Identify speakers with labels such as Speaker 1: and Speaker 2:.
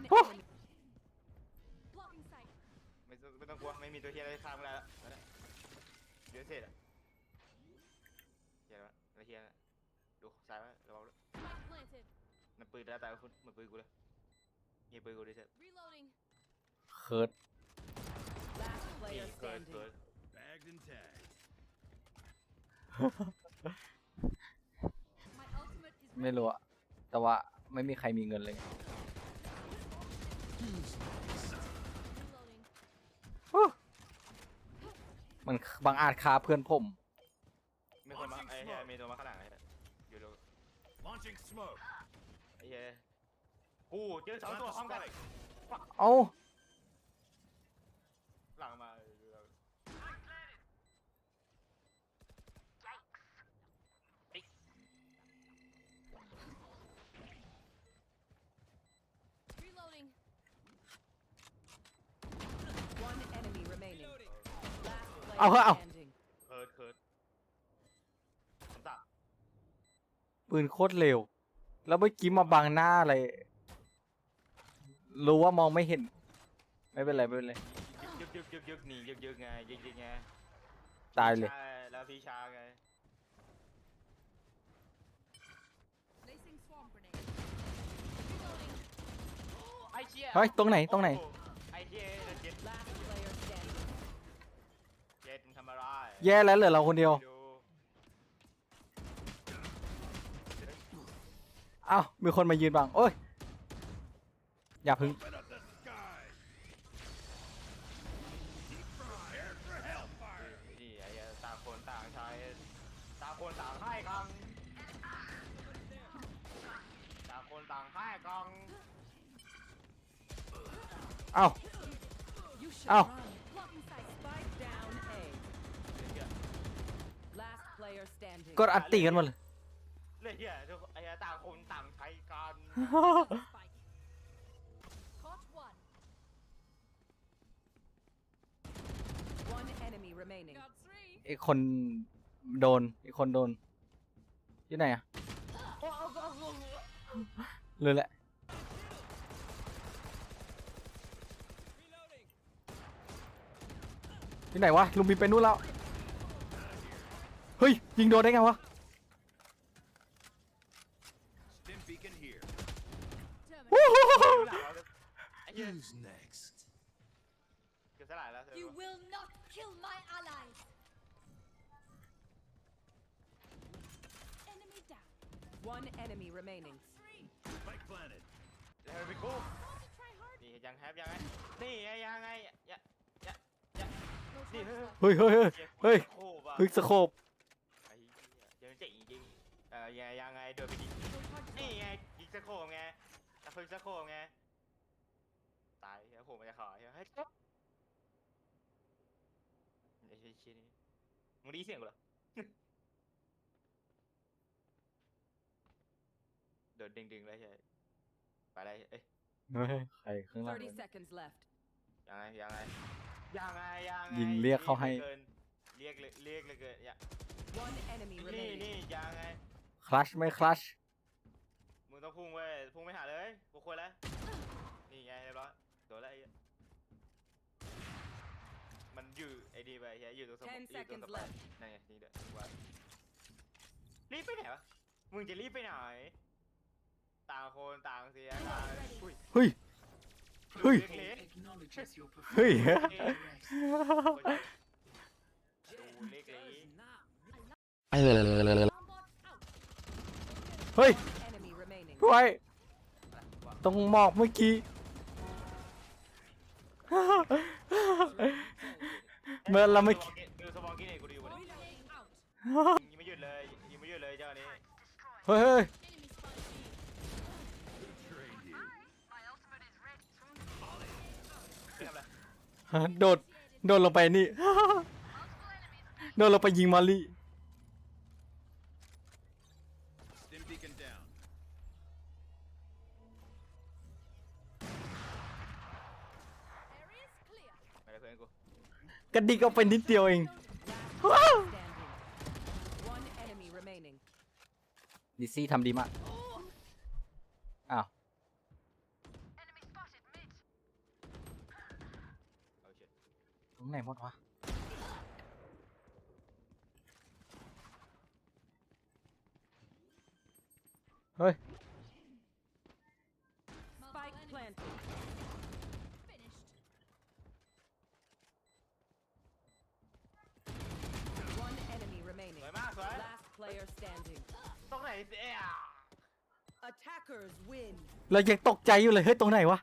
Speaker 1: One
Speaker 2: Oh.
Speaker 1: enemy.
Speaker 3: Blocking sight.
Speaker 4: ไม่ต้องไม่ต้องกลัวไม่มีตัวเฮียอะไรข้ามมึงได้แล้วนั่นแหละเดี๋ยวเสร็จอะเฮียแล้วแล้วเฮียน่ะดูซ้ายไว้ระวังด้วย
Speaker 3: Spike planted.
Speaker 4: นั่นปืนได้ตายคุณเหมือนปืนกูเลยเฮียปืนกูดิเสร็จ
Speaker 3: Reloading.
Speaker 2: เคิร์ด
Speaker 1: Last
Speaker 4: นี่
Speaker 1: player
Speaker 4: เกิด
Speaker 1: standing.
Speaker 4: เกิด
Speaker 5: Bagged and tagged.
Speaker 3: My ultimate is
Speaker 2: ไม่รู้อะแต่ว่าไม่มีใครมีเงินเลย
Speaker 3: reloading.
Speaker 2: มันบางอาจคาเพื่อนผม
Speaker 4: มีคนมาไอ้เฮียมีตัวมาข้างหลังไอ้เฮียอยู่ดู
Speaker 5: Launching smoke.
Speaker 4: ไอ้เฮียกูเจอสองตัวพร้อมกัน
Speaker 2: เอ้า
Speaker 4: หลังมา
Speaker 3: Reloading.
Speaker 1: One enemy remaining. Last
Speaker 2: Ow,
Speaker 1: player
Speaker 2: ow.
Speaker 1: standing.
Speaker 4: เคิร์ดเคิร์ดคำสั่ง
Speaker 2: ปืนโคตรเร็ว แล้วเมื่อกี้มาบังหน้าอะไร รู้ว่ามองไม่เห็น ไม่เป็นไรไม่เป็นไร
Speaker 4: ยึกยึกยึกยึกหนียึกยึกไงยึกยึกไง
Speaker 2: ตายเลย
Speaker 4: ใช่แล้วพี่ชาไง
Speaker 3: Placing swarm grenade. Reloading.
Speaker 4: ไอ้เชี่ย
Speaker 2: เฮ้ย ตรงไหนตรงไหน
Speaker 4: โอ้โไอ้เชี่ยเจ็ด
Speaker 1: Last player standing.
Speaker 4: เจ็ดมึงทำอะไร
Speaker 2: แย่แล้วเหลือเราคนเดียว
Speaker 4: ดู
Speaker 2: เอ้า มีคนมายืนบัง โอ้ย อย่าพึ่ง
Speaker 5: Open up the sky. Prepare for hellfire.
Speaker 4: นี่ไอ้เหี้ยต่างคนต่างใช้ต่างคนต่างให้กันต่างคนต่างให้กัน
Speaker 2: เอ้า
Speaker 1: You should
Speaker 2: Ow. กดอัดตีกันหมดเลย
Speaker 4: เลยเหี้ยทุกไอ้เหี้ยต่างคนต่างใช้กัน
Speaker 3: Spike. Caught one.
Speaker 1: One enemy remaining.
Speaker 3: Got three.
Speaker 2: อีกคนโดนอีกคนโดนที่ไหนอะเลยแหละ ที่ไหนวะลุงบินไปนู่นแล้ว เฮ้ย ยิงโดนได้ไงวะ
Speaker 5: Stim beacon here.
Speaker 3: Terminate.
Speaker 4: ไอ้เหี้ย
Speaker 5: Who's next?
Speaker 4: เกือบสลายแล้วเธอ
Speaker 3: You will not kill my allies. Enemy down.
Speaker 1: One enemy remaining.
Speaker 3: Three.
Speaker 5: Spike planted.
Speaker 4: แล้วไปกู
Speaker 3: Want to try hard?
Speaker 4: นี่ยังแฮปยังไง นี่ไงยังไงยะยะยะ
Speaker 3: No
Speaker 4: Đi,
Speaker 3: time
Speaker 4: hơ, hơ.
Speaker 3: left.
Speaker 2: เฮ้ยเฮ้ยเฮ้ยเฮ้ย
Speaker 4: โคบอะ
Speaker 2: เฮ้ยสโคป
Speaker 4: ไอ้เหี้ยยังเจ๋งจริง เออยังยังไงเดินไปดิ
Speaker 3: No time
Speaker 4: นี่
Speaker 3: left.
Speaker 4: ไงยิงสโคบไงตะพึงสโคบไงตายแล้วผมมันจะขอเฮ้ยจ๊บไอ้เชี่ยนี่มึงได้ยินเสียงกูเหรอเดินดึงๆเลยใช่ไปเลยเอ้ย
Speaker 2: เฮ้ยใครข้างล่าง
Speaker 1: 30 seconds left.
Speaker 4: ยังไงยังไงยังไงยังไง
Speaker 2: ยิงเรียกเขาให้
Speaker 4: เกินเรียกเลยเรียกเลยเกินอย่า
Speaker 1: One enemy
Speaker 4: นี่
Speaker 1: remaining.
Speaker 4: นี่ยังไง
Speaker 2: คลัชไม่คลัช
Speaker 4: มึงต้องพุ่งเว้ยพุ่งไม่หาเลยบุคคลแล้วนี่ไงเรียบร้อยโดนแล้วไอ้เหี้ยมันอยู่ไอ้ดีไปเฮียอยู่ตรงสมอง
Speaker 1: 10
Speaker 4: อยู่ตรง
Speaker 1: seconds
Speaker 4: สะพาน
Speaker 1: left.
Speaker 4: นั่นไงนี่เด้อว่ารีบไปไหนวะมึงจะรีบไปไหนต่างคนต่างเสียต่างอุ้ย
Speaker 2: เฮ้ย เฮ้ย
Speaker 4: เล็ก
Speaker 6: acknowledges your
Speaker 2: เฮ้ย
Speaker 4: ๆเล็กๆดูเล็ก
Speaker 3: Bombot out.
Speaker 2: เฮ้ย
Speaker 1: Enemy remaining.
Speaker 2: พี่ไว้
Speaker 4: ๆ
Speaker 2: ตรงหมอกเมื่อกี้ เมื่อเราไม่
Speaker 4: ดูสมองกินเองกูดูอยู่บน
Speaker 3: Reloading out.
Speaker 4: ยิงไม่หยุดเลยยิงไม่หยุดเลยเจ้านี้
Speaker 2: เฮ้ยเฮ้ย
Speaker 3: Enemy spotted B.
Speaker 5: Trained you.
Speaker 4: ไม่ทำอะไร
Speaker 2: โดดโดดลงไปนี่ โดดลงไปยิงมอลลี่
Speaker 4: ก
Speaker 2: ระดิกเอาไปนิดเดียวเองดิซี่ทำดีมาก อ้าว ตรงไหนหมดวะ เฮ้ย
Speaker 1: player standing.
Speaker 4: ตรงไหนเสีย
Speaker 1: Attackers win.
Speaker 2: เรายังตกใจอยู่เลยเฮ้ยตรงไหนวะ